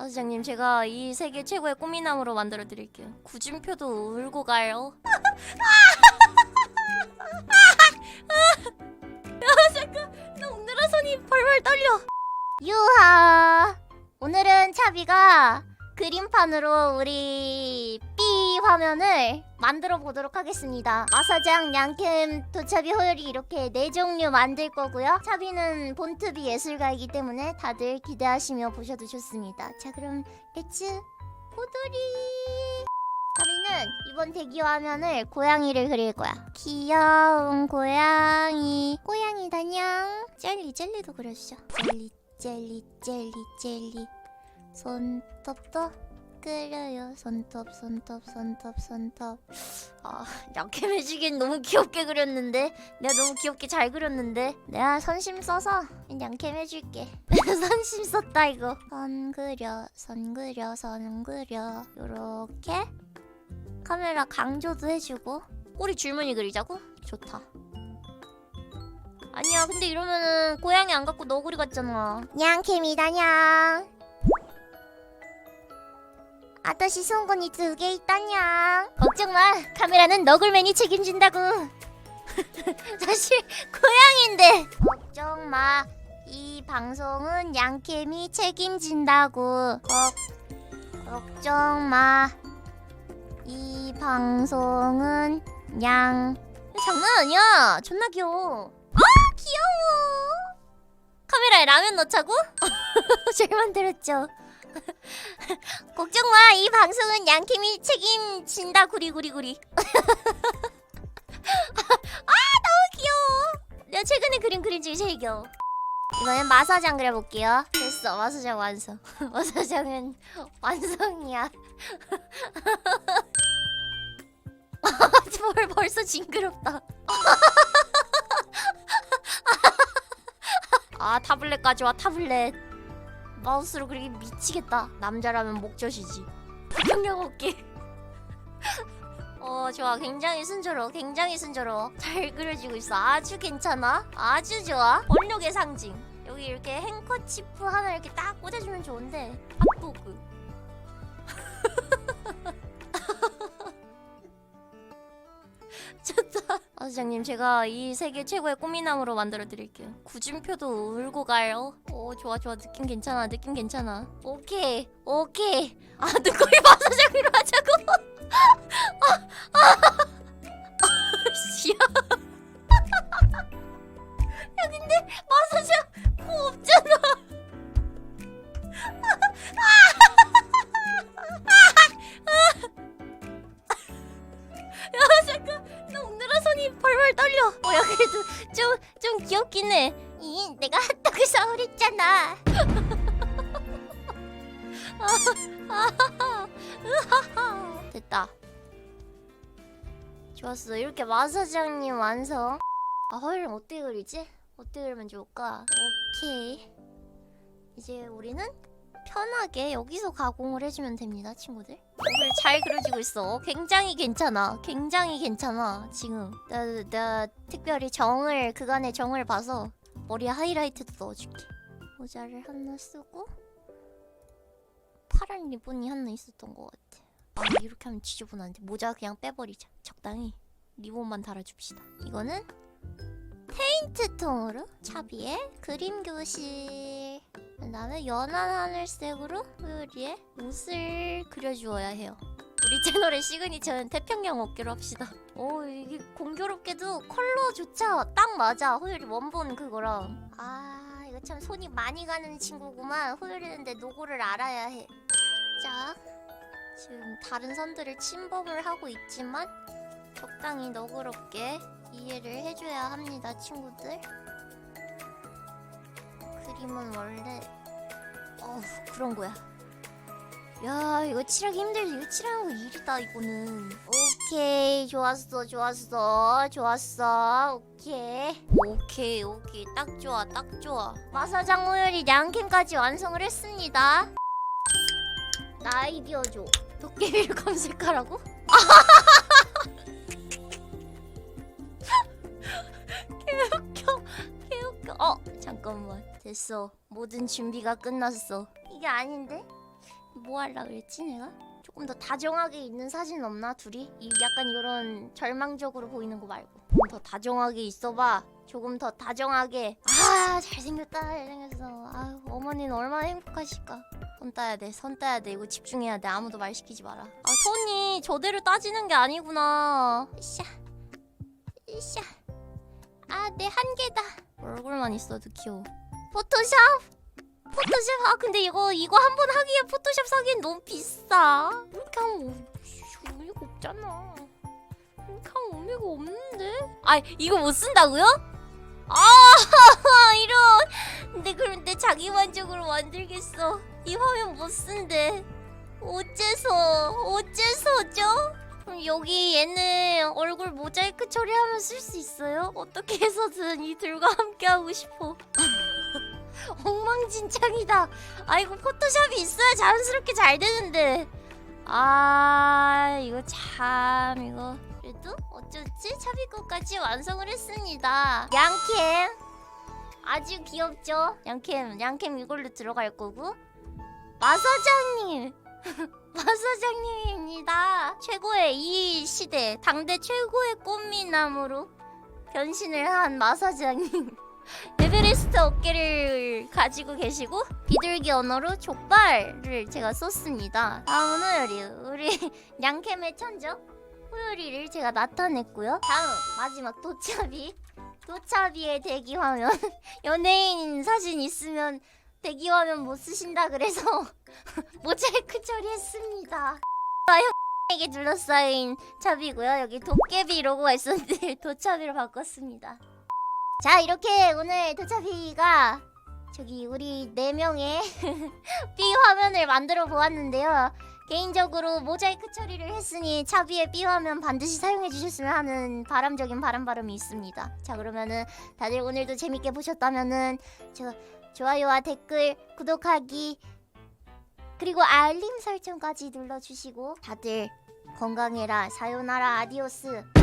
아 사장님 제가 이 세계 최고의 꽃미남으로 만들어 드릴게요. 구준표도 울고 가요. 야 잠깐 나 오늘아 손이 벌벌 떨려. 유하 오늘은 차비가 그림판으로 우리 화면을 만들어 보도록 하겠습니다. 마사장, 양캠, 도차비, 호열이 이렇게 네 종류 만들 거고요. 차비는 본투비 예술가이기 때문에 다들 기대하시며 보셔도 좋습니다. 자 그럼 렛츠 호돌이! 차비는 이번 대기 화면을 고양이를 그릴 거야. 귀여운 고양이. 고양이 다냥 젤리 젤리도 그려주죠 젤리 젤리 젤리 젤리. 손톱도 그려요. 손톱 손톱 손톱 손톱. 아 약해매지긴 너무 귀엽게 그렸는데? 내가 너무 귀엽게 잘 그렸는데? 내가 선심 써서 양캠 해줄게 선심 썼다 이거. 선 그려 선 그려 선 그려. 요렇게 카메라 강조도 해주고 꼬리 줄무늬 그리자고? 좋다. 아니야 근데 이러면은 고양이 안 갖고 너구리 같잖아. 양캠이다 냥 아저씨 송곳니 두 개 있다냥 걱정 마 카메라는 너굴맨이 책임진다고 사실 고양인데 걱정 마이 방송은 양캠이 책임진다고 걱 걱정 마이 방송은 양 장난 아니야. 존나 귀여워. 아 귀여워. 카메라에 라면 넣자고? 잘 만들었죠. 걱정 마, 이 방송은 양캠이 책임진다 구리구리구리. 아 너무 귀여워. 내가 최근에 그림 그린 중에 제일 귀여워. 이번엔 마사장 그려볼게요. 됐어, 마사장 완성. 마사장은 완성이야. 뭘 벌써 징그럽다. 아 타블렛까지 와 타블렛. 마우스로 그리기 미치겠다. 남자라면 목젖이지. 평경 어깨. 어 좋아. 굉장히 순조로워. 굉장히 순조로워. 잘 그려지고 있어. 아주 괜찮아? 아주 좋아. 원력의 상징. 여기 이렇게 행커치프 하나 이렇게 딱 꽂아주면 좋은데. 핫도그 사장님 제가 이 세계 최고의 꽃미남으로 만들어 드릴게요 구준표도 울고 가요 오 좋아 좋아 느낌 괜찮아 느낌 괜찮아 오케이 오케이 아 눈꼬리 마사장으로 하자고 씨야 야 근데 마사장 코 없잖아 야 잠깐 나 오늘아 손이 벌벌 떨려 어야 그래도 좀 좀 귀엽긴 해 이 내가 핫도그 사오랬잖아. 됐다 좋았어 이렇게 마사장님 완성 아 허일은 어떻게 그리지? 어떻게 그리면 좋을까? 오케이 이제 우리는 편하게 여기서 가공을 해주면 됩니다 친구들. 오늘 잘 그려지고 있어. 굉장히 괜찮아. 굉장히 괜찮아 지금. 나, 나 특별히 정을 그간의 정을 봐서 머리에 하이라이트도 넣어줄게. 모자를 하나 쓰고 파란 리본이 하나 있었던 것 같아. 아 이렇게 하면 지저분한데. 모자 그냥 빼버리자. 적당히 리본만 달아줍시다. 이거는 페인트 통으로 차비의 그림 교실 그 다음에 연한 하늘색으로 호요리의 옷을 그려주어야 해요. 우리 채널의 시그니처는 태평양 어깨로 합시다. 오 이게 공교롭게도 컬러조차 딱 맞아. 호요리 원본 그거랑. 아 이거 참 손이 많이 가는 친구구만. 호요리는 내 노고를 알아야 해. 짝. 지금 다른 선들을 침범을 하고 있지만 적당히 너그럽게 이해를 해줘야 합니다, 친구들. 그림은 원래 어우 그런 거야. 야 이거 칠하기 힘들지. 이거 칠하는 거 일이다 이거는. 오케이 좋았어 좋았어 좋았어. 오케이. 오케이 오케이. 딱 좋아 딱 좋아. 마사장 오열이 양캠까지 완성을 했습니다. 나 아이디어 줘. 도깨비를 검색하라고? 잠깐만 됐어. 모든 준비가 끝났어. 이게 아닌데? 뭐 하려 그랬지 내가? 조금 더 다정하게 있는 사진 없나 둘이? 이 약간 이런 절망적으로 보이는 거 말고. 더 다정하게 있어봐. 조금 더 다정하게. 아 잘생겼다 잘생겼어. 아유 어머니는 얼마나 행복하실까. 손 따야 돼손 따야 돼. 이거 집중해야 돼. 아무도 말 시키지 마라. 아 손이 저대로 따지는 게 아니구나. 으쌰. 으쌰. 아내 한계다 얼굴만 있어도 귀여워. 포토샵? 포토샵? 아 근데 이거 이거 한 번 하기에 포토샵 사기엔 너무 비싸. 이렇게 하면 오- 의미가 없잖아. 이렇게 하면 의미가 없는데? 아 이거 못 쓴다고요? 아 이런. 근데 그런데 자기 만족으로 만들겠어. 이 화면 못 쓴대. 어째서 어째서죠? 그럼 여기 얘는 얼굴 모자이크 처리하면 쓸 수 있어요? 어떻게 해서든 이 둘과 함께 하고 싶어 엉망진창이다. 아이고 포토샵이 있어야 자연스럽게 잘 되는데. 아 이거 참 이거 그래도 어쩌지 차비 것까지 완성을 했습니다. 양캠 아주 귀엽죠? 양캠 양캠 이걸로 들어갈 거고 마사장님 마사장님입니다. 최고의 이 시대 당대 최고의 꽃미남으로 변신을 한 마사장님. 에베레스트 어깨를 가지고 계시고 비둘기 언어로 족발을 제가 썼습니다. 다음은 우리 우리 양캠의 천적 호요리를 제가 나타냈고요. 다음 마지막 도차비 도차비의 대기 화면 연예인 사진 있으면 대기 화면 못 쓰신다 그래서 모자이크 처리했습니다. 에게 둘러싸인 차비고요. 여기 도깨비 로고가 있었는데 도차비로 바꿨습니다. 자 이렇게 오늘 도차비가 저기 우리 네 명의 B 화면을 만들어 보았는데요. 개인적으로 모자이크 처리를 했으니 차비의 B 화면 반드시 사용해 주셨으면 하는 바람적인 바람 바람이 있습니다. 자 그러면은 다들 오늘도 재밌게 보셨다면은 저 좋아요와 댓글 구독하기 그리고 알림 설정까지 눌러주시고 다들 건강해라. 사요나라. 아디오스